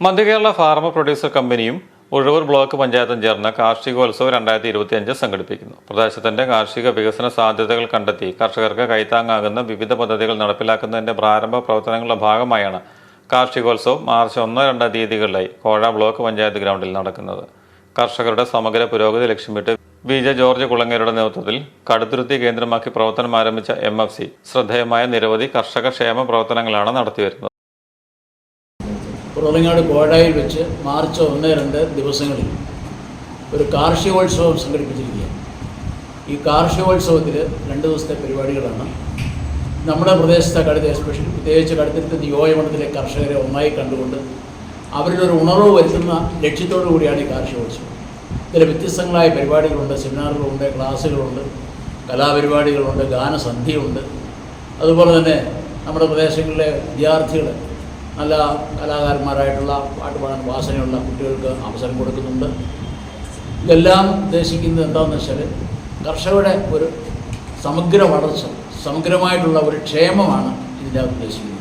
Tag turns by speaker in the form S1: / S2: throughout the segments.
S1: Madhya Kerala farmer producer കമ്പനിയും Uzhavoor block പഞ്ചായത്തും ചേർന്ന് കാർഷികോത്സവം രണ്ടായിരത്തി ഇരുപത്തിയഞ്ച് സംഘടിപ്പിക്കുന്നു. പ്രദേശത്തിന്റെ കാർഷിക വികസന സാധ്യതകൾ കണ്ടെത്തി കർഷകർക്ക് കൈത്താങ്ങാകുന്ന വിവിധ പദ്ധതികൾ നടപ്പിലാക്കുന്നതിന്റെ പ്രാരംഭ പ്രവർത്തനങ്ങളുടെ ഭാഗമായാണ് കാർഷികോത്സവം മാർച്ച് ഒന്ന് രണ്ട് തീയതികളിലായി കോഴ ബ്ലോക്ക് പഞ്ചായത്ത് ഗ്രൗണ്ടിൽ നടക്കുന്നത്. കർഷകരുടെ സമഗ്ര പുരോഗതി ലക്ഷ്യമിട്ട് വി ജെ ജോർജ് കുളങ്ങരുടെ നേതൃത്വത്തിൽ കടുത്തുരുത്തി കേന്ദ്രമാക്കി പ്രവർത്തനം ആരംഭിച്ച എം എഫ് സി ശ്രദ്ധേയമായ നിരവധി കർഷക ക്ഷേമ പ്രവർത്തനങ്ങളാണ് നടത്തിവരുന്നത്.
S2: കുറവങ്ങാട് കോഴായിൽ വെച്ച് മാർച്ച് ഒന്ന് രണ്ട് ദിവസങ്ങളിൽ ഒരു കാർഷികോത്സവം സംഘടിപ്പിച്ചിരിക്കുകയാണ്. ഈ കാർഷികോത്സവത്തിൽ രണ്ട് ദിവസത്തെ പരിപാടികളാണ്. നമ്മുടെ പ്രദേശത്തെ കടുത്ത എസ്പെഷ്യൽ പ്രത്യേകിച്ച് കടുത്തിരുത്ത നിയോജകമണ്ഡലത്തിലെ കർഷകരെ ഒന്നായി കണ്ടുകൊണ്ട് അവരിലൊരു ഉണർവ് വരുത്തുന്ന ലക്ഷ്യത്തോടു കൂടിയാണ് ഈ കാർഷികോത്സവം. ഇതിൽ വ്യത്യസ്തങ്ങളായ പരിപാടികളുണ്ട്. സെമിനാറുകളുണ്ട് ക്ലാസ്സുകളുണ്ട് കലാപരിപാടികളുണ്ട് ഗാനസന്ധ്യയുണ്ട്. അതുപോലെ തന്നെ നമ്മുടെ പ്രദേശങ്ങളിലെ വിദ്യാർത്ഥികൾ നല്ല കലാകാരന്മാരായിട്ടുള്ള പാട്ട് പാടാൻ വാസനയുള്ള കുട്ടികൾക്ക് അവസരം കൊടുക്കുന്നുണ്ട്. ഇതെല്ലാം ഉദ്ദേശിക്കുന്നത് എന്താണെന്ന് വെച്ചാൽ കർഷകരുടെ ഒരു സമഗ്ര വളർച്ച സമഗ്രമായിട്ടുള്ള ഒരു ക്ഷേമമാണ് ഇതിന്റെ അകത്ത് ഉദ്ദേശിക്കുന്നത്.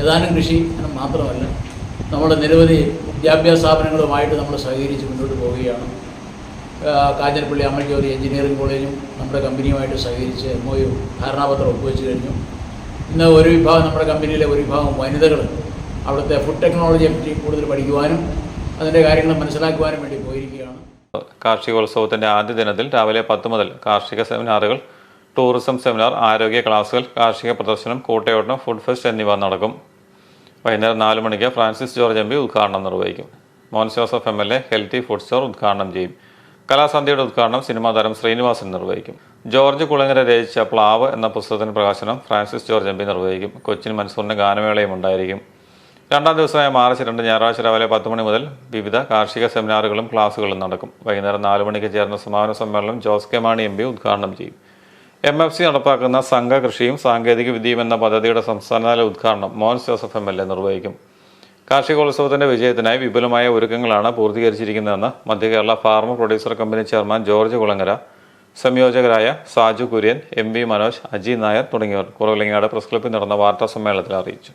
S2: ഏതാനും കൃഷി മാത്രമല്ല നമ്മുടെ നിരവധി വിദ്യാഭ്യാസ സ്ഥാപനങ്ങളുമായിട്ട് നമ്മൾ സഹകരിച്ച് മുന്നോട്ട് പോവുകയാണ്. കാഞ്ഞിരപ്പള്ളി അമൽജോലി എഞ്ചിനീയറിംഗ് കോളേജും നമ്മുടെ കമ്പനിയുമായിട്ട് സഹകരിച്ച് എം ഒ യു ധാരണാപത്രം ഒപ്പുവെച്ച് കഴിഞ്ഞു. ഇന്ന് ഒരു വിഭാഗം നമ്മുടെ കമ്പനിയിലെ ഒരു വിഭാഗം വനിതകൾ അവിടുത്തെ ഫുഡ് ടെക്നോളജിയെ പറ്റി കൂടുതൽ പഠിക്കുവാനും അതിന്റെ കാര്യങ്ങൾ മനസ്സിലാക്കുവാനും വേണ്ടി പോയിരിക്കുകയാണ്.
S1: കാർഷികോത്സവത്തിന്റെ ആദ്യ ദിനത്തിൽ രാവിലെ പത്ത് മുതൽ കാർഷിക സെമിനാറുകൾ ടൂറിസം സെമിനാർ ആരോഗ്യ ക്ലാസുകൾ കാർഷിക പ്രദർശനം കൂട്ടയോട്ടം ഫുഡ് ഫെസ്റ്റ് എന്നിവ നടക്കും. വൈകുന്നേരം നാല് മണിക്ക് ഫ്രാൻസിസ് ജോർജ് എം പി ഉദ്ഘാടനം നിർവഹിക്കും. Mons Joseph M L A healthy food store ഉദ്ഘാടനം ചെയ്യും. കലാസന്ധ്യയുടെ ഉദ്ഘാടനം സിനിമാ താരം ശ്രീനിവാസൻ നിർവഹിക്കും. ജോർജ് കുളങ്ങര രചിച്ച പ്ലാവ് എന്ന പുസ്തകത്തിന് പ്രകാശനം ഫ്രാൻസിസ് ജോർജ് എം പി നിർവഹിക്കും. കൊച്ചിൻ മൻസൂറിന്റെ ഗാനമേളയും ഉണ്ടായിരിക്കും. രണ്ടാം ദിവസമായ മാർച്ച് രണ്ട് ഞായറാഴ്ച രാവിലെ പത്ത് മണി മുതൽ വിവിധ കാർഷിക സെമിനാറുകളും ക്ലാസുകളും നടക്കും. വൈകുന്നേരം നാല് മണിക്ക് ചേർന്ന സമാപന സമ്മേളനം Jose K Mani M P ഉദ്ഘാടനം ചെയ്യും. എം എഫ് സി നടപ്പാക്കുന്ന സംഘകൃഷിയും സാങ്കേതിക വിദ്യയും എന്ന പദ്ധതിയുടെ സംസ്ഥാനതല ഉദ്ഘാടനം Mons Joseph M L A നിർവഹിക്കും. കാർഷികോത്സവത്തിന്റെ വിജയത്തിനായി വിപുലമായ ഒരുക്കങ്ങളാണ് പൂർത്തീകരിച്ചിരിക്കുന്നതെന്ന് Madhya Kerala farmer producer company chairman George Kulangara സംയോജകരായ Saju Kurian M V Manoj Aji Nair തുടങ്ങിയവർ കുറവിലങ്ങാട് പ്രസ് ക്ലബ്ബിൽ നടന്ന വാർത്താ സമ്മേളനത്തിൽ അറിയിച്ചു.